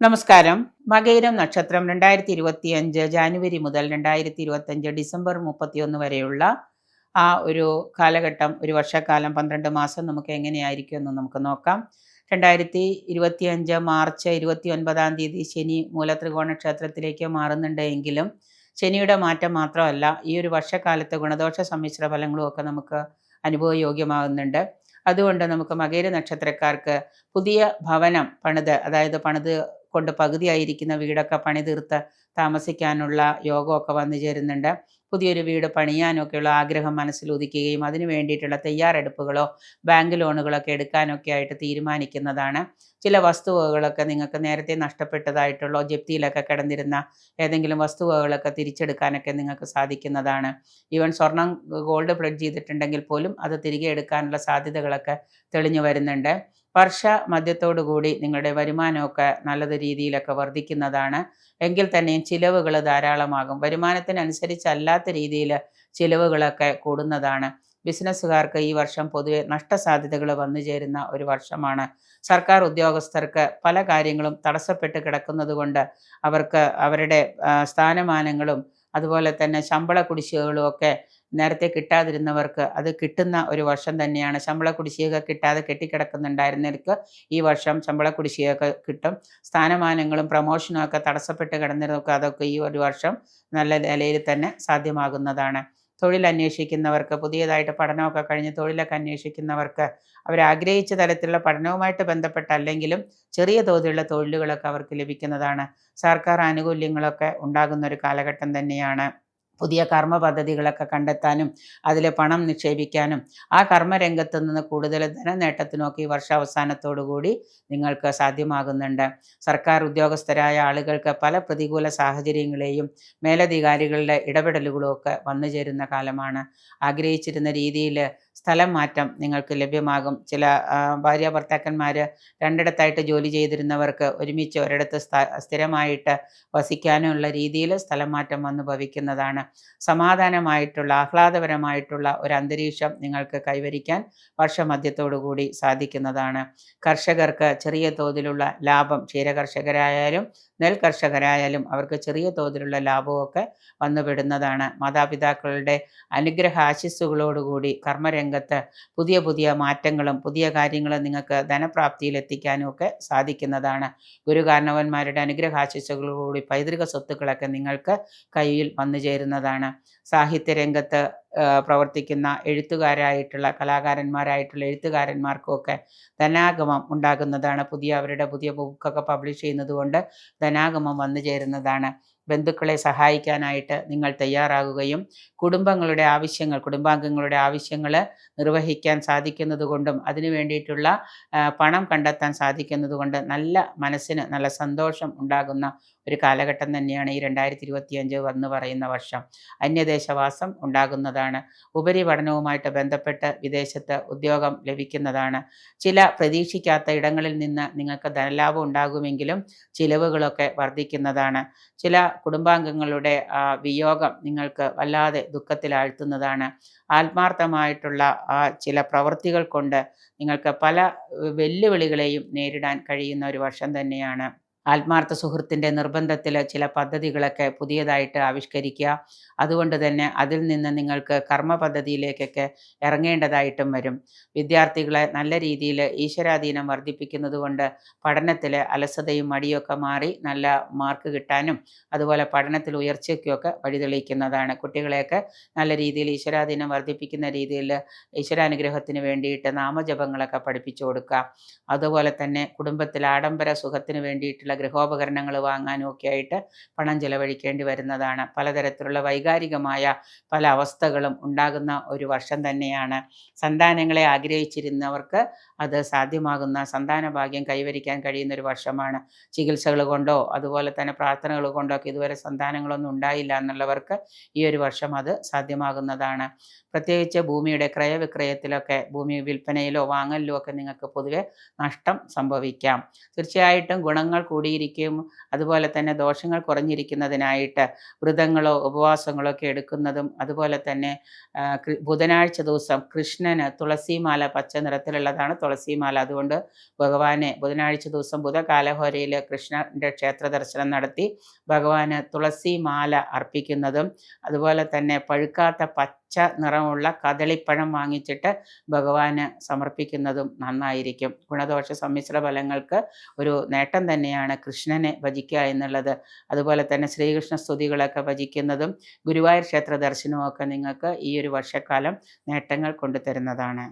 നമസ്കാരം. മകയിരം നക്ഷത്രം രണ്ടായിരത്തി ഇരുപത്തി അഞ്ച് ജാനുവരി മുതൽ രണ്ടായിരത്തി ഇരുപത്തി അഞ്ച് ഡിസംബർ മുപ്പത്തിയൊന്ന് വരെയുള്ള ആ ഒരു കാലഘട്ടം ഒരു വർഷക്കാലം പന്ത്രണ്ട് മാസം നമുക്ക് എങ്ങനെയായിരിക്കും എന്ന് നമുക്ക് നോക്കാം. രണ്ടായിരത്തി ഇരുപത്തി അഞ്ച് മാർച്ച് ഇരുപത്തി ഒൻപതാം തീയതി ശനി മൂലത്രികോണ ക്ഷേത്രത്തിലേക്ക് മാറുന്നുണ്ട് എങ്കിലും ശനിയുടെ മാറ്റം മാത്രമല്ല ഈ ഒരു വർഷക്കാലത്ത് ഗുണദോഷ സമ്മിശ്ര ഫലങ്ങളും ഒക്കെ നമുക്ക് അനുഭവയോഗ്യമാകുന്നുണ്ട്. അതുകൊണ്ട് നമുക്ക് മകേര നക്ഷത്രക്കാർക്ക് പുതിയ ഭവനം പണിത് അതായത് പണിത് കൊണ്ട് പകുതിയായിരിക്കുന്ന വീടൊക്കെ പണി തീർത്ത് താമസിക്കാനുള്ള യോഗമൊക്കെ വന്നു ചേരുന്നുണ്ട്. പുതിയൊരു വീട് പണിയാനൊക്കെയുള്ള ആഗ്രഹം മനസ്സിൽ ഉദിക്കുകയും അതിനു വേണ്ടിയിട്ടുള്ള തയ്യാറെടുപ്പുകളോ ബാങ്ക് ലോണുകളൊക്കെ എടുക്കാനൊക്കെ ആയിട്ട് തീരുമാനിക്കുന്നതാണ്. ചില വസ്തുവകകളൊക്കെ നിങ്ങൾക്ക് നേരത്തെ നഷ്ടപ്പെട്ടതായിട്ടുള്ള ജപ്തിയിലൊക്കെ കിടന്നിരുന്ന ഏതെങ്കിലും വസ്തുവകകളൊക്കെ തിരിച്ചെടുക്കാനൊക്കെ നിങ്ങൾക്ക് സാധിക്കുന്നതാണ്. ഈവൻ സ്വർണം ഗോൾഡ് പ്ലഡ് ചെയ്തിട്ടുണ്ടെങ്കിൽ പോലും അത് തിരികെ എടുക്കാനുള്ള സാധ്യതകളൊക്കെ തെളിഞ്ഞു വരുന്നുണ്ട്. വർഷ മധ്യത്തോടു കൂടി നിങ്ങളുടെ വരുമാനമൊക്കെ നല്ലത് രീതിയിലൊക്കെ വർദ്ധിക്കുന്നതാണ്. എങ്കിൽ തന്നെയും ചിലവുകൾ ധാരാളമാകും. വരുമാനത്തിനനുസരിച്ചല്ലാത്ത രീതിയിൽ ചിലവുകളൊക്കെ കൂടുന്നതാണ്. ബിസിനസ്സുകാർക്ക് ഈ വർഷം പൊതുവെ നഷ്ടസാധ്യതകൾ വന്നു ചേരുന്ന ഒരു വർഷമാണ്. സർക്കാർ ഉദ്യോഗസ്ഥർക്ക് പല കാര്യങ്ങളും തടസ്സപ്പെട്ട് കിടക്കുന്നത് കൊണ്ട് അവർക്ക് അവരുടെ സ്ഥാനമാനങ്ങളും അതുപോലെ തന്നെ ശമ്പള കുടിശ്ശികകളും ഒക്കെ നേരത്തെ കിട്ടാതിരുന്നവർക്ക് അത് കിട്ടുന്ന ഒരു വർഷം തന്നെയാണ്. ശമ്പള കുടിശ്ശിക കിട്ടാതെ കെട്ടിക്കിടക്കുന്നുണ്ടായിരുന്നവർക്ക് ഈ വർഷം ശമ്പള കുടിശ്ശിക കിട്ടും. സ്ഥാനമാനങ്ങളും പ്രമോഷനും ഒക്കെ തടസ്സപ്പെട്ട് കിടന്നിരുന്നൊക്കെ അതൊക്കെ ഈ ഒരു വർഷം നല്ല നിലയിൽ തന്നെ സാധ്യമാകുന്നതാണ്. തൊഴിൽ അന്വേഷിക്കുന്നവർക്ക് പുതിയതായിട്ട് പഠനമൊക്കെ കഴിഞ്ഞ് തൊഴിലൊക്കെ അന്വേഷിക്കുന്നവർക്ക് അവർ ആഗ്രഹിച്ച തരത്തിലുള്ള പഠനവുമായിട്ട് ബന്ധപ്പെട്ട അല്ലെങ്കിലും ചെറിയ തോതിലുള്ള തൊഴിലുകളൊക്കെ അവർക്ക് ലഭിക്കുന്നതാണ്. സർക്കാർ ആനുകൂല്യങ്ങളൊക്കെ ഉണ്ടാകുന്ന ഒരു കാലഘട്ടം തന്നെയാണ്. പുതിയ കർമ്മ പദ്ധതികളൊക്കെ കണ്ടെത്താനും അതിൽ പണം നിക്ഷേപിക്കാനും ആ കർമ്മരംഗത്ത് നിന്ന് കൂടുതൽ ധനനേട്ടത്തിനൊക്കെ ഈ വർഷാവസാനത്തോടുകൂടി നിങ്ങൾക്ക് സാധ്യമാകുന്നുണ്ട്. സർക്കാർ ഉദ്യോഗസ്ഥരായ ആളുകൾക്ക് പല പ്രതികൂല സാഹചര്യങ്ങളെയും മേലധികാരികളുടെ ഇടപെടലുകളും ഒക്കെ വന്നു ചേരുന്ന കാലമാണ്. ആഗ്രഹിച്ചിരുന്ന രീതിയിൽ സ്ഥലം മാറ്റം നിങ്ങൾക്ക് ലഭ്യമാകും. ചില ഭാര്യ ഭർത്താക്കന്മാർ രണ്ടിടത്തായിട്ട് ജോലി ചെയ്തിരുന്നവർക്ക് ഒരുമിച്ച് ഒരിടത്ത് സ്ഥിരമായിട്ട് വസിക്കാനുള്ള രീതിയിൽ സ്ഥലം മാറ്റം വന്നു ഭവിക്കുന്നതാണ്. സമാധാനമായിട്ടുള്ള ആഹ്ലാദപരമായിട്ടുള്ള ഒരു അന്തരീക്ഷം നിങ്ങൾക്ക് കൈവരിക്കാൻ വർഷമധ്യത്തോടുകൂടി സാധിക്കുന്നതാണ്. കർഷകർക്ക് ചെറിയ തോതിലുള്ള ലാഭം ക്ഷീരകർഷകരായാലും നെൽ കർഷകരായാലും അവർക്ക് ചെറിയ തോതിലുള്ള ലാഭമൊക്കെ വന്നുപെടുന്നതാണ് മാതാപിതാക്കളുടെ അനുഗ്രഹ ആശിസ്സുകളോടുകൂടി കർമ്മരംഗത്ത് പുതിയ പുതിയ മാറ്റങ്ങളും പുതിയ കാര്യങ്ങളും നിങ്ങൾക്ക് ധനപ്രാപ്തിയിൽ എത്തിക്കാനും ഒക്കെ സാധിക്കുന്നതാണ്. ഗുരുകാരണവന്മാരുടെ അനുഗ്രഹാശിസ്സുകളോടുകൂടി പൈതൃക സ്വത്തുക്കളൊക്കെ നിങ്ങൾക്ക് കയ്യിൽ വന്നു ചേരുന്നതാണ്. സാഹിത്യരംഗത്ത് പ്രവർത്തിക്കുന്ന എഴുത്തുകാരായിട്ടുള്ള കലാകാരന്മാരായിട്ടുള്ള എഴുത്തുകാരന്മാർക്കുമൊക്കെ ധനാഗമം ഉണ്ടാകുന്നതാണ്. പുതിയ അവരുടെ പുതിയ ബുക്കൊക്കെ പബ്ലിഷ് ചെയ്യുന്നത് കൊണ്ട് ധനാഗമം വന്നു ചേരുന്നതാണ്. ബന്ധുക്കളെ സഹായിക്കാനായിട്ട് നിങ്ങൾ തയ്യാറാകുകയും കുടുംബങ്ങളുടെ ആവശ്യങ്ങൾ കുടുംബാംഗങ്ങളുടെ ആവശ്യങ്ങൾ നിർവഹിക്കാൻ സാധിക്കുന്നത് കൊണ്ടും അതിനു വേണ്ടിയിട്ടുള്ള പണം കണ്ടെത്താൻ സാധിക്കുന്നത് കൊണ്ട് നല്ല മനസ്സിന് നല്ല സന്തോഷം ഉണ്ടാകുന്ന ഒരു കാലഘട്ടം തന്നെയാണ് ഈ രണ്ടായിരത്തി ഇരുപത്തിയഞ്ച് വന്ന് പറയുന്ന വർഷം. അന്യദേശവാസം ഉണ്ടാകുന്നതാണ്. ഉപരിപഠനവുമായിട്ട് ബന്ധപ്പെട്ട് വിദേശത്ത് ഉദ്യോഗം ലഭിക്കുന്നതാണ്. ചില പ്രതീക്ഷിക്കാത്ത ഇടങ്ങളിൽ നിന്ന് നിങ്ങൾക്ക് ധനലാഭം ഉണ്ടാകുമെങ്കിലും ചിലവുകളൊക്കെ വർദ്ധിക്കുന്നതാണ്. ചില കുടുംബാംഗങ്ങളുടെ ആ വിയോഗം നിങ്ങൾക്ക് വല്ലാതെ ദുഃഖത്തിലാഴ്ത്തുന്നതാണ്. ആത്മാർത്ഥമായിട്ടുള്ള ആ ചില പ്രവൃത്തികൾ കൊണ്ട് നിങ്ങൾക്ക് പല വെല്ലുവിളികളെയും നേരിടാൻ കഴിയുന്ന ഒരു വർഷം തന്നെയാണ്. ആത്മാർത്ഥ സുഹൃത്തിന്റെ നിർബന്ധത്തിൽ ചില പദ്ധതികളൊക്കെ പുതിയതായിട്ട് ആവിഷ്കരിക്കുക. അതുകൊണ്ട് തന്നെ അതിൽ നിന്ന് നിങ്ങൾക്ക് കർമ്മ പദ്ധതിയിലേക്കൊക്കെ ഇറങ്ങേണ്ടതായിട്ടും വരും. വിദ്യാർത്ഥികളെ നല്ല രീതിയിൽ ഈശ്വരാധീനം വർദ്ധിപ്പിക്കുന്നത് കൊണ്ട് പഠനത്തിൽ അലസതയും മടിയൊക്കെ മാറി നല്ല മാർക്ക് കിട്ടാനും അതുപോലെ പഠനത്തിൽ ഉയർച്ചയ്ക്കൊക്കെ വഴിതെളിക്കുന്നതാണ് കുട്ടികളെയൊക്കെ നല്ല രീതിയിൽ ഈശ്വരാധീനം വർദ്ധിപ്പിക്കുന്ന രീതിയിൽ ഈശ്വരാനുഗ്രഹത്തിന് വേണ്ടിയിട്ട് നാമജപങ്ങളൊക്കെ പഠിപ്പിച്ചു കൊടുക്കുക. അതുപോലെ തന്നെ കുടുംബത്തിൽ ആഡംബര സുഖത്തിന് വേണ്ടിയിട്ടുള്ള ഗൃഹോപകരണങ്ങൾ വാങ്ങാനും ഒക്കെ ആയിട്ട് പണം ചിലവഴിക്കേണ്ടി വരുന്നതാണ്. പലതരത്തിലുള്ള വൈകാരികമായ പല അവസ്ഥകളും ഉണ്ടാകുന്ന ഒരു വർഷം തന്നെയാണ്. സന്താനങ്ങളെ ആഗ്രഹിച്ചിരുന്നവർക്ക് അത് സാധ്യമാകുന്ന സന്താന ഭാഗ്യം കൈവരിക്കാൻ കഴിയുന്ന ഒരു വർഷമാണ്. ചികിത്സകൾ കൊണ്ടോ അതുപോലെ തന്നെ പ്രാർത്ഥനകൾ കൊണ്ടോ ഒക്കെ ഇതുവരെ സന്താനങ്ങളൊന്നും ഉണ്ടായില്ല എന്നുള്ളവർക്ക് ഈ ഒരു വർഷം അത് സാധ്യമാകുന്നതാണ്. പ്രത്യേകിച്ച് ഭൂമിയുടെ ക്രയവിക്രയത്തിലൊക്കെ ഭൂമി വിൽപ്പനയിലോ വാങ്ങലിലോ ഒക്കെ നിങ്ങൾക്ക് പൊതുവെ നഷ്ടം സംഭവിക്കാം. തീർച്ചയായിട്ടും ഗുണങ്ങൾ കൂടി കൂടിയിരിക്കും. അതുപോലെ തന്നെ ദോഷങ്ങൾ കുറഞ്ഞിരിക്കുന്നതിനായിട്ട് വ്രതങ്ങളോ ഉപവാസങ്ങളോ ഒക്കെ എടുക്കുന്നതും അതുപോലെ തന്നെ ബുധനാഴ്ച ദിവസം കൃഷ്ണന് തുളസിമാല പച്ച നിറത്തിലുള്ളതാണ് തുളസിമാല. അതുകൊണ്ട് ഭഗവാനെ ബുധനാഴ്ച ദിവസം ബുധകാലഹോരയിൽ കൃഷ്ണന്റെ ക്ഷേത്ര ദർശനം നടത്തി ഭഗവാന് തുളസിമാല അർപ്പിക്കുന്നതും അതുപോലെ തന്നെ പഴുക്കാത്ത പച്ച നിറമുള്ള കദളിപ്പഴം വാങ്ങിച്ചിട്ട് ഭഗവാന് സമർപ്പിക്കുന്നതും നന്നായിരിക്കും. ഗുണദോഷ സമ്മിശ്ര ഫലങ്ങൾക്ക് ഒരു നേട്ടം തന്നെയാണ് കൃഷ്ണനെ ഭജിക്കുക എന്നുള്ളത്. അതുപോലെ തന്നെ ശ്രീകൃഷ്ണ സ്തുതികളൊക്കെ ഭജിക്കുന്നതും ഗുരുവായൂർ ക്ഷേത്ര ദർശനവും ഒക്കെ നിങ്ങൾക്ക് ഈ ഒരു വർഷക്കാലം നേട്ടങ്ങൾ കൊണ്ടുതരുന്നതാണ്.